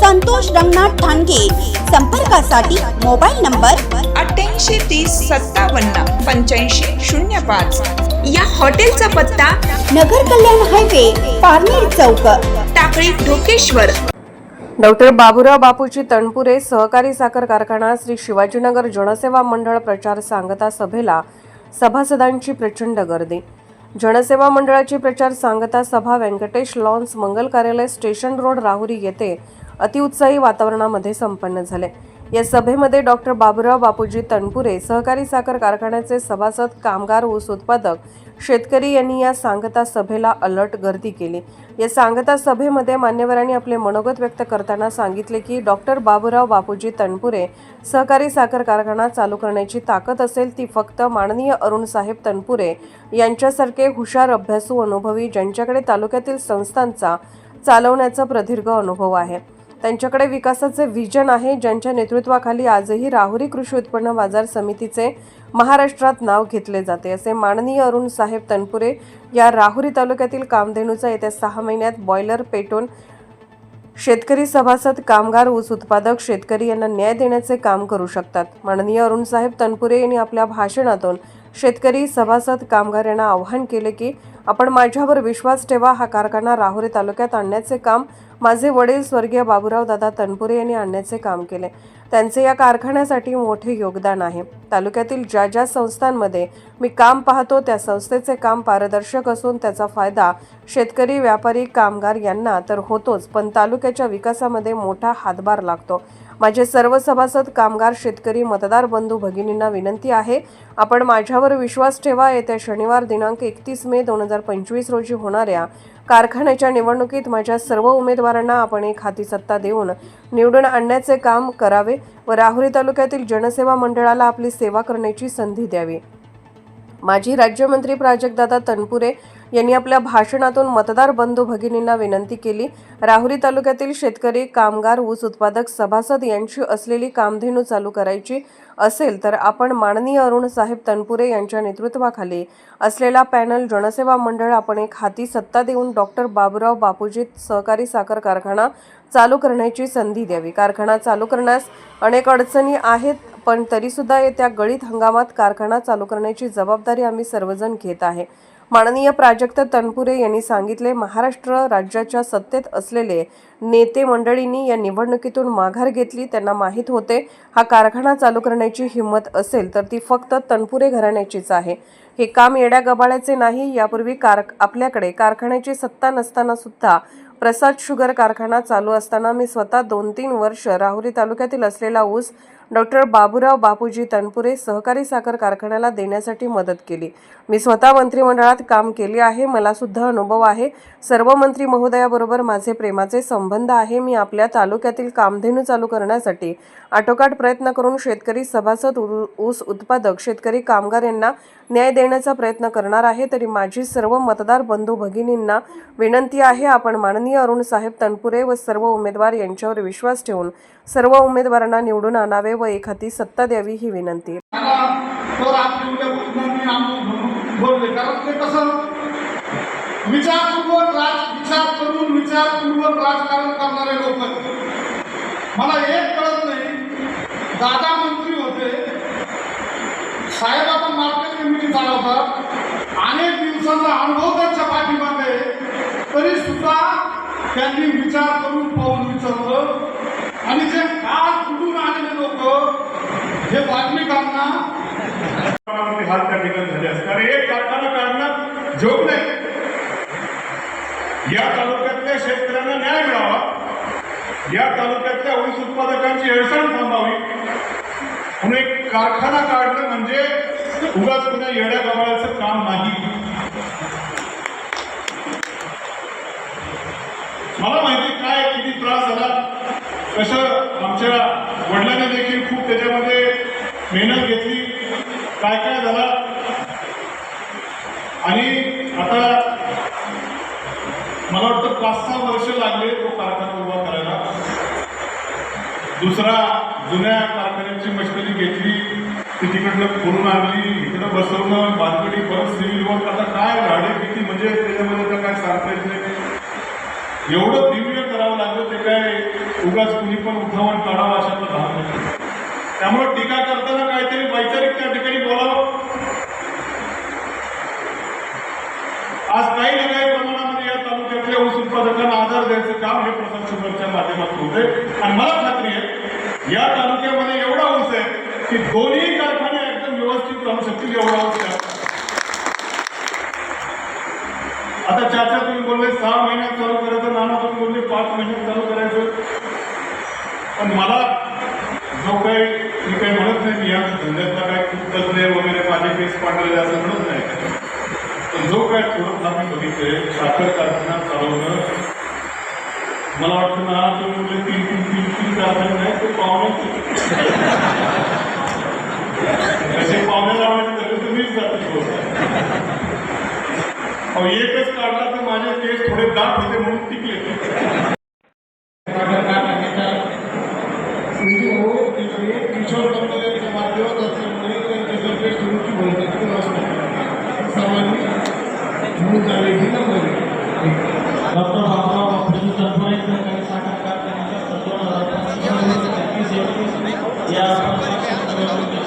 संतोष रंगनाथ ठाणगे. संपर्कासाठी mobile number अठ्ठ्याऐंशी तीस सत्तावन्न पंच्याऐंशी शून्य पाच. या हॉटेलचा पत्ता नगर कल्याण हायवे पारनेर चौक. टाकळी ढोकेश्वर. डॉक्टर बाबुराव बापूजी तणपुरे सहकारी साखर कारखाना श्री शिवाजीनगर जनसेवा मंडळ प्रचार सांगता सभेला सभासदांची प्रचंड गर्दी. जनसेवा मंडळाची प्रचार सांगता सभा व्यंकटेश लॉन्स मंगल कार्यालय स्टेशन रोड राहुरी येथे अतिउत्साही वातावरणामध्ये संपन्न झाले. या सभेमध्ये डॉक्टर बाबुराव बापूजी तणपुरे सहकारी साखर कारखान्याचे सभासद कामगार ऊस उत्पादक शेतकरी यांनी या सांगता सभेला अलर्ट गर्दी केली. या सांगता सभेमध्ये मान्यवरांनी आपले मनोगत व्यक्त करताना सांगितले की डॉक्टर बाबुराव बापूजी तणपुरे सहकारी साखर कारखाना चालू करण्याची ताकद असेल ती फक्त माननीय अरुण साहेब तणपुरे यांच्यासारखे हुशार अभ्यासू अनुभवी ज्यांच्याकडे तालुक्यातील संस्थांचा चालवण्याचा प्रदीर्घ अनुभव आहे. त्यांच्याकडे विकासाचे विजन आहे. ज्यांच्या नेतृत्वाखाली आजही राहुरी कृषी उत्पन्न बाजार समितीचे महाराष्ट्रात नाव घेतले जाते. असे माननीय अरुण साहेब तनपुरे या राहुरी तालुक्यातील कामधेनूचा येत्या सहा महिन्यात बॉयलर पेटून शेतकरी सभासद कामगार ऊस उत्पादक शेतकरी यांना न्याय देण्याचे काम करू शकतात. माननीय अरुण साहेब तनपुरे यांनी आपल्या भाषणातून शेतकरी सभासद कामगार यांना आवाहन केले की आपण माझ्यावर विश्वास ठेवा. हा कारखाना राहुरी तालुक्यात आणण्याचे काम माझे वडील स्वर्गीय बाबूराव दादा तनपुरे यांनी आणण्याचे काम केले. त्यांचे या कारखान्यासाठी मोठे योगदान आहे. तालुक्यातील ज्या ज्या संस्थांमध्ये मी काम पाहतो त्या संस्थेचे काम पारदर्शक असून त्याचा फायदा शेतकरी व्यापारी कामगार यांना तर होतोच पण तालुक्याच्या विकासामध्ये मोठा हातभार लागतो. माझे सर्व सभासद कामगार शेतकरी मतदार बंधू भगिनींना विनंती आहे आपण माझ्यावर विश्वास ठेवा. येत्या शनिवार दिनांक एकतीस मे दोन हजार पंचवीस रोजी होणाऱ्या कारखान्याच्या निवडणुकीत माझ्या सर्व उमेदवारांना आपण एक हाती सत्ता देऊन निवडून आणण्याचे काम करावे व राहुरी तालुक्यातील जनसेवा मंडळाला आपली सेवा करण्याची संधी द्यावी. माजी राज्यमंत्री प्राजक्तदादा तनपुरे यांनी आपल्या भाषणातून मतदार बंधू भगिनींना विनंती केली. राहुरी तालुक्यातील शेतकरी कामगार ऊस उत्पादक सभासद यांची असलेली कामधेनू चालू करायची असेल तर आपण माननीय अरुण साहेब तनपुरे यांच्या नेतृत्वाखाली असलेला पॅनल जनसेवा मंडळ आपण एक हाती सत्ता देऊन डॉक्टर बाबुराव बापूजी सहकारी साखर कारखाना चालू करण्याची संधी द्यावी. कारखाना चालू करण्यास अनेक अडचणी आहेत. पण तरीसुद्धा येत्या गळीत हंगामात कारखाना चालू करण्याची जबाबदारी आम्ही सर्वजण घेत आहे. माननीय प्राजक्त तनपुरे यांनी सांगितले महाराष्ट्र राज्याच्या सत्तेत असलेले नेते मंडळींनी या निवडणुकीतून माघार घेतली त्यांना माहीत होते हा कारखाना चालू करण्याची हिंमत असेल तर ती फक्त तनपुरे घराण्याचीच आहे. हे काम येड्या गबाळ्याचे नाही यापूर्वी कार आपल्याकडे कारखान्याची सत्ता नसताना सुद्धा प्रसाद शुगर कारखाना चालू असताना मी स्वतः दोन तीन वर्ष राहुरी तालुक्यातील असलेला ऊस डॉक्टर बाबूराव बापूजी तनपुरे सहकारी साखर कारखान्याला देण्यासाठी मदत केली. मी स्वतः मंत्रिमंडळात काम केले आहे मला सुद्धा अनुभव आहे. सर्व मंत्री महोदयाबरोबर माझे प्रेमाचे संबंध आहे. मी आपल्या तालुक्यातील कामधेनू चालू करण्यासाठी आटोकाट प्रयत्न करून शेतकरी सभासद ऊ- ऊस उत्पादक शेतकरी कामगार यांना न्याय देण्याचा प्रयत्न करणार आहे. तरी माझी सर्व मतदार बंधू भगिनींना विनंती आहे. आपण माननीय अरुण साहेब तनपुरे व सर्व उमेदवार यांच्यावर विश्वास ठेवून सर्व उमेदवारांना निवडून आणावे व एखादी सत्ता द्यावी ही विनंती. विचारपूर्वक राज विचार करून विचारपूर्वक राजकारण करणारे लोक मला एक कळत नाही दादा मंत्री होते साहेब आपण मार्केट कमिटी चालवतात अनेक दिवसांचा अनुभव त्यांच्या पाठीमागे तरी सुद्धा त्यांनी विचार करून पाहून विचारलं आणि जे काल कुठून आलेले लोक हे बातमीकारांना हात त्या ठिकाणी झाले असतात. कारण एक कारखाना काढणं जोग नाही. या तालुक्यातल्या शेतकऱ्यांना न्याय मिळावा. या तालुक्यातल्या ऊस उत्पादकांची अडचण थांबावी. पुणे कारखाना काढणं म्हणजे उगाच पुन्हा येड्या गवाळाचं काम नाही. मला माहिती काय किती त्रास झाला. तसं आमच्या वडिलांनी देखील खूप त्याच्यामध्ये मेहनत घेतली. काय काय झाला? आणि आता मला वाटतं पाच सहा वर्ष लागले तो कारखाना उभा करायला. दुसरा जुन्या कारखान्याची मशिनरी घेतली. ती तिकडनं करून आणली. इकडं बसवणं बांधकडी परत सिव्हिल वर्क आता काय भाडे किती? म्हणजे त्याच्यामध्ये तर काय सांगता येत नाही. एवढं दिव्य करावं लागलं ते काय उगाच कुणी पण उठावण काढावं अशातलं भाग नाही. त्यामुळे टीका करताना काहीतरी वैचारिक त्या ठिकाणी बोलावं. आज काही ना काही प्रमाणामध्ये या तालुक्यातल्या ऊस उत्पादकांना आधार द्यायचं काम हे प्रसाद शुगरच्या माध्यमातून होते आणि मला खात्री आहे या तालुक्यामध्ये एवढा ऊस आहे की दोन्ही कारखाने एकदम व्यवस्थित राहू शकतील एवढा ऊस आहे. आता चाचा तुम्ही बोलले सहा महिन्यात चालू करायचं नाना तुम्ही बोलले पाच महिन्यात चालू करायचं. पण मला जो काही मी काही म्हणत नाही मी या धंद्यातला काय खूप तज्ञ वगैरे माझे केस पाडलेले असं म्हणत नाही. पण जो काय थोडं मी बघितले साखर कारखाना चालवणं मला वाटतं ना तुम्ही बोलले तीन तीन तीन तीन कारखाने नाही ते पाहुणे. कसे पाहुणे लावायचे तरी तुम्हीच जाते अहो एकच काढला तर माझे केस थोडे दाट होते म्हणून Yeah.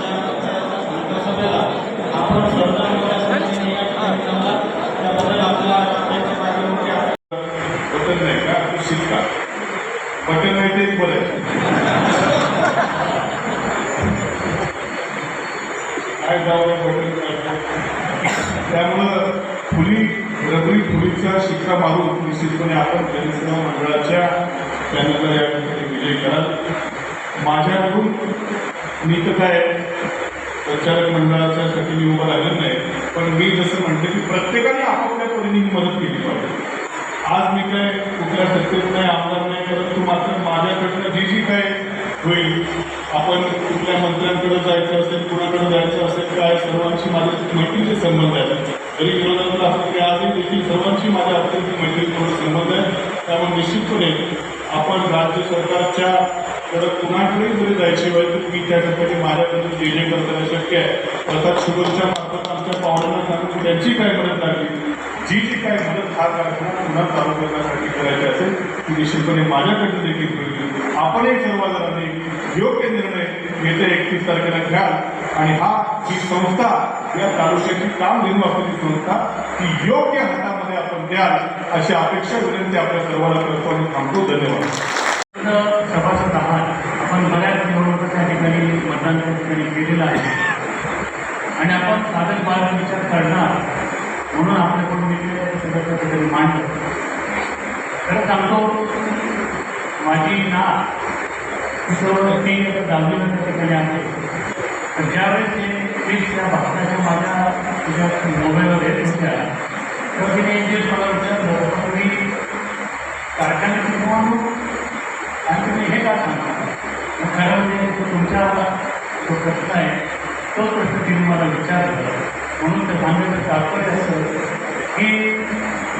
मी तर काय संचालक मंडळाच्या साठी मी उभं राहिलं नाही पण मी जसं म्हणते की प्रत्येकाने आपापल्या परीने मदत केली पाहिजे. आज मी काय कुठल्या सत्तेत नाही आमदार नाही परंतु मात्र माझ्याकडनं जी जी काय होईल आपण कुठल्या मंत्र्यांकडे जायचं असेल कुणाकडे जायचं असेल काय सर्वांशी माझे मैत्रीचे संबंध आहेत. तरी विरोधातला असं की आजही देखील सर्वांशी माझ्या अत्यंत मैत्रीपूर्ण संबंध आहे त्यामुळे निश्चितपणे आपण राज्य सरकारच्या तर कुणाकडेही जरी जायची वेळ तर मी त्या ठिकाणी माझ्याकडून जे जे करताना शक्य आहे. अर्थात शुगरच्या मार्फत आमच्या पाहुण्यांना सांगून त्यांची काय मदत लागली. जी जी काय मदत हा कार्यक्रम पुन्हा चालू करण्यासाठी करायची असेल ती निश्चितपणे माझ्याकडून देखील होईल आपणही सर्वजणांनी योग्य निर्णय येत्या एकतीस तारखेला घ्याल. आणि हा ही संस्था या तालुक्याची काम घेऊन आपली संस्था ती योग्य हातामध्ये आपण द्याल अशी अपेक्षा विनंती आपल्या सर्वांना करतो आणि थांबतो. धन्यवाद. सभासद आहात आपण बऱ्याच निवडणुका त्या ठिकाणी मतदान त्या ठिकाणी केलेलं आहे. आणि आपण साधन बाळ विचार करणार म्हणून आपल्याकडून इथे सगळं मांडलं. खरं सांगतो माझी ना तिथं ती दहावीला त्या ठिकाणी आहे. तर ज्यावेळेस ते त्या भाषणाच्या माझ्या तुझ्या मोबाईलवर येत होत्या तर तिने जे मला विचारलं मी कारखान्याची निवडणूक आणि तुम्ही हे का सांगता मग खरं म्हणजे तो तुमच्या जो प्रश्न आहे तो प्रश्न तिने मला विचारला. म्हणून ते सांगायचं तात्पर्य असं की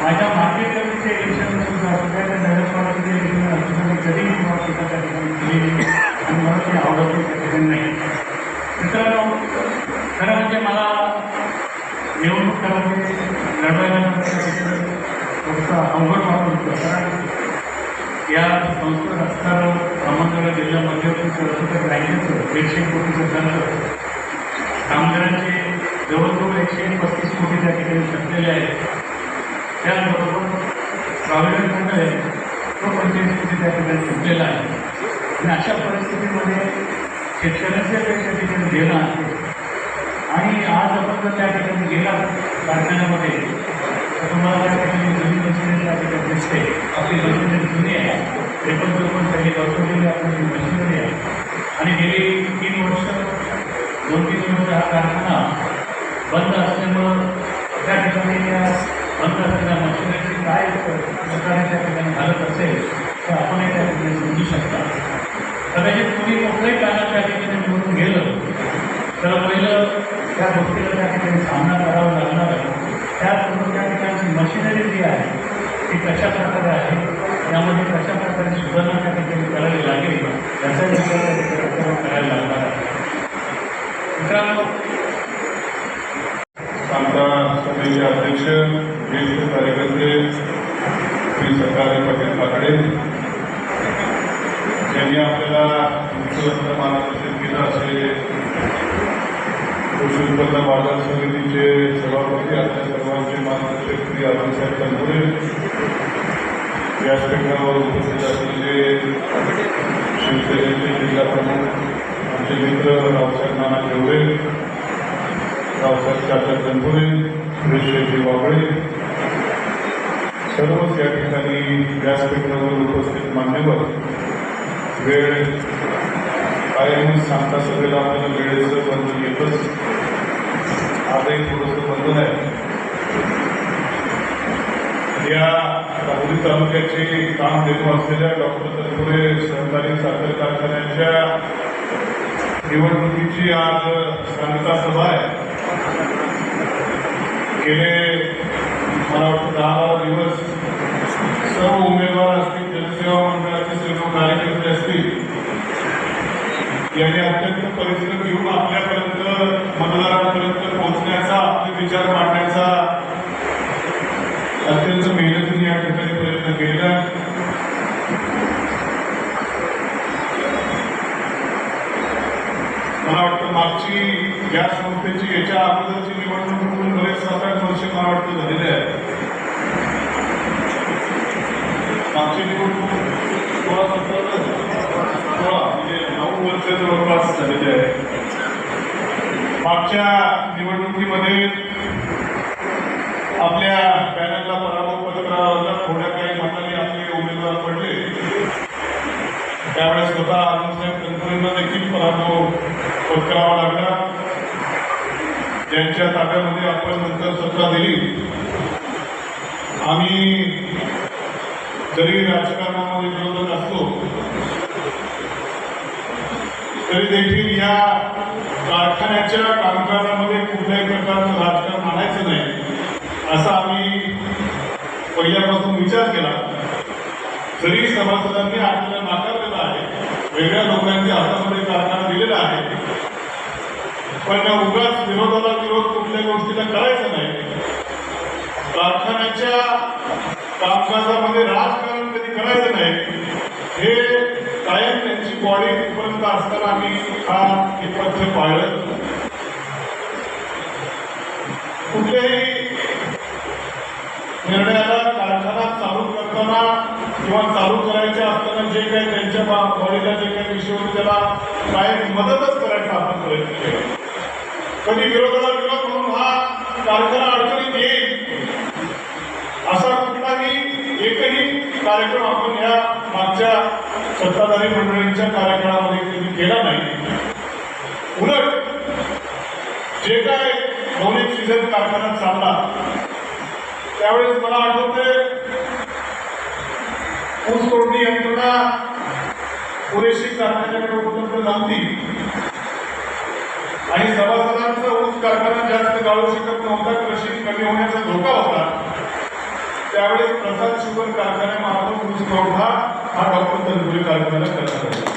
माझ्या मागील इलेक्शन सुद्धा सगळ्या द्या इलेक्शन असू द्या मी कधीही किंवा तिथं त्या ठिकाणी केलेली आणि मला ते आवडत त्या नाही. मित्रांनो खरं म्हणजे मला निवडणूक करायची लढवायला थोडंसं अवघड वाटत होतं कारण या संस्कृत असताना अहमदनगर जिल्ह्यामध्ये सरस्वती बँकेचं एकशे कोटीचं धन कामगारांचे जवळजवळ एकशे पस्तीस कोटी त्या ठिकाणी शकलेले आहेत. त्याचबरोबर प्रॉव्हिडंट फंड आहे तो पंचवीस कोटी त्या ठिकाणी सुटलेला आहे. आणि अशा परिस्थितीमध्ये शेतकऱ्यांच्या पेक्षा ठिकाणी गेला आणि आज आपण जर त्या ठिकाणी गेला कारखान्यामध्ये तर तुम्हाला त्या ठिकाणी नवीन मशिनरी आपल्याला दिसते असते आपली मशिनरी जुनी आहे त्रेपन्न चौपन्न सगळी बसवलेली आपली मशिनरी आहे आणि गेली तीन वर्ष दोन तीन वर्ष हा कारखाना बंद असल्यामुळं त्या ठिकाणी या बंद असलेल्या मशिनरीची काय प्रकारे त्या ठिकाणी घालत असेल तर आपणही त्या ठिकाणी समजू शकता कदाचित तुम्ही कुठलंही पॅनल त्या ठिकाणी निवडून गेलं तर पहिलं त्या गोष्टीला त्या ठिकाणी सामना करावा लागणार आहे. त्याचबरोबर त्या ठिकाणची मशिनरी जी आहे ती कशा प्रकारे आहे त्यामध्ये कशा प्रकारे सुधारणा त्या ठिकाणी करावी लागेल याचा विचार त्या ठिकाणी करायला लागणार आहे मित्रांनो आमच्या सभेचे अध्यक्ष ज्येष्ठ कार्यकर्ते श्री सरकारी पाटील पाकडे यांनी आपल्याला मुख्यमंत्री मार्गदर्शन केलं असे कृषी उत्पन्न बाजार समितीचे सभापती अध्यक्ष सर्वांचे मार्गदर्शक श्री अरुणसाहेब तनपुरे व्यासपीठावर उपस्थित असलेले शिवसेनेचे जिल्हा प्रमुख आमचे मित्र रावसाहेब नाना ठेवरे रावसाहेब चाचा तनपुरे विश्वजी वाबळे सर्वच या ठिकाणी व्यासपीठावर उपस्थित मान्यवर वेळ कायमच सांगता सभेला आपल्याला वेळेचं बंधन येतच आजही थोडंसं बंधन आहे. या दापोली तालुक्याचे काम देतो असलेल्या डॉक्टर तनपुरे सहकारी साखर कारखान्याच्या निवडणुकीची आज सांगता सभा आहे. गेले मला वाटतं दहा दिवस सर्व उमेदवार असतील जनसेवा मंडळाचे सर्व कार्यकर्ते असतील यांनी अत्यंत परिश्रम घेऊन आपल्यापर्यंत मतदारांपर्यंत पोहोचण्याचा आपले विचार मांडण्याचा अत्यंत मेहनतीने या ठिकाणी प्रयत्न केला. मला वाटतं मागची या संस्थेची याच्या अगोदरची निवडणूक म्हणून बरेच सात आठ वर्ष मला वाटतं झालेले आहे मागची निवडणूक सोळा सतरा सोळा म्हणजे नऊ वर्ष जवळपास झालेले आहे. मागच्या निवडणुकीमध्ये आपल्या पराभव थोड्या काही मताने आपले उमेदवार पडले. त्यावेळेस स्वतः अरुणसाहेब तनपुरेंना देखील पराभव पत्करावा लागला. त्यांच्या ताब्यामध्ये आपण नंतर सत्ता दिली. आम्ही जरी राजकारणामध्ये विरोधक असतो तरी देखील या कारखान्याच्या कामकाजामध्ये कुठल्याही प्रकारचं राजकारण आणायचं नाही असं आम्ही पहिल्यापासून विचार केला जरी सभासदांनी आपल्याला नाकारलेला आहे. वेगळ्या लोकांच्या हातामध्ये कारखाना दिलेला आहे. पण त्या उगाच विरोधाला विरोध कुठल्या गोष्टीला करायचा नाही. कारखान्याच्या कामकाजामध्ये राजकारण कधी करायचं नाही हे कायम त्यांची बॉडी तिथपर्यंत असताना आम्ही हा एक पथ्य पाळलं. कुठल्याही निर्णयाला कारखाना चालू करताना किंवा चालू करायचे असताना जे काही त्यांच्या बॉडीला जे काही विषय होते त्याला काही मदतच करायचा आपण प्रयत्न केला. कधी विरोधाला विरोध म्हणून हा कार्यक्रम अडचणीत येईल असा कुठलाही एकही कार्यक्रम आपण या मागच्या सत्ताधारी मंडळींच्या कार्यकाळामध्ये कधी केला नाही. उलट जे काय दोन सीझन कारखाना चालला त्यावेळेस मला आठवते ऊस तोडणी यंत्रणा पुरेशी कारखान्याकडे उपलब्ध नव्हती. आणि सभासदांचा ऊस कारखाना जास्त गाळू शकत नव्हता कृषी कमी होण्याचा धोका होता. त्यावेळेस प्रसाद शुगर कारखान्यामार्फत ऊस पुरवठा हा डॉक्टर तनपुरे कारखान्याला करण्यात आला.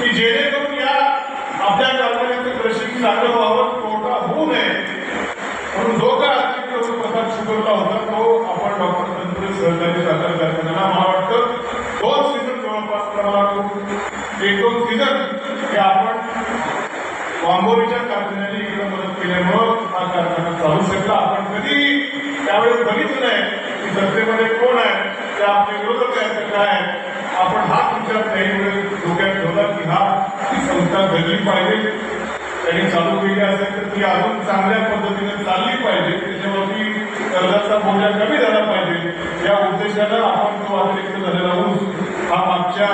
की जेणेकरून या आपल्या कारखान्याचं कृषी चांगलं व्हावं एक दोन सीझन हे आपण बॉम्बोरीच्या कारखान्याने इकडे मदत केल्यामुळं हा कारखाना चालू शकला. आपण कधी त्यावेळेस बघितलं नाही की सत्तेमध्ये कोण आहे त्या आपले विरोधक आहेत काय आपण हा तुमच्या काही वेळेस डोक्यात ठेवला की हा ती संस्था घडली पाहिजे. त्यांनी चालू केली असेल तर ती अजून चांगल्या पद्धतीने चालली पाहिजे. त्याच्यावरती कर्जाचा बोजा कमी झाला पाहिजे. या उद्देशानं आपण तो अतिरिक्त झालेला ऊस हा मागच्या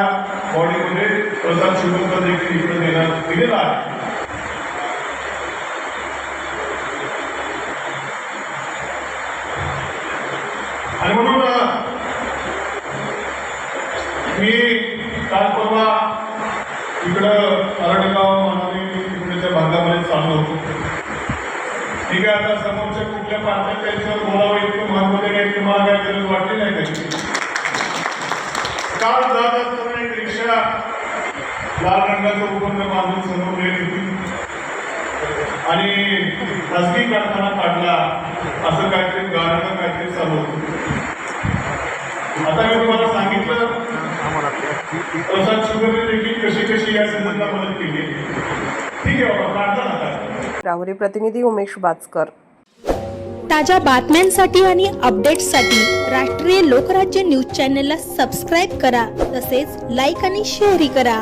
बॉडीमध्ये प्रसाद शुगरचा देखील इकडे देण्यात दिलेला आहे. आणि म्हणून मी काल परवा इकडं अरणगाव मानवी इकडच्या भागामध्ये चाललो होतो. ठीक आहे आता समोरच्या कुठल्या प्रांतात त्यांच्यावर बोलावं इतकं महत्त्व देण्याची मला काय गरज वाटली नाही कधी काल जात असताना लाल रंगाचं उपकरण बांधून समोर येत होती आणि खाजगी कारखाना काढला असं काहीतरी गाणं काहीतरी चालू होतं. आता मी तुम्हाला सांगितलं प्रसाद शुगरने देखील कशी कशी या संदर्भात मदत केली. ठीक आहे बाबा काढता नका. राहुरी प्रतिनिधी उमेश बाचकर ताज्या बातम्यांसाठी आणि अपडेट्ससाठी राष्ट्रीय लोकराज्य न्यूज चॅनलला सबस्क्राईब करा तसेच लाईक आणि शेअरही करा.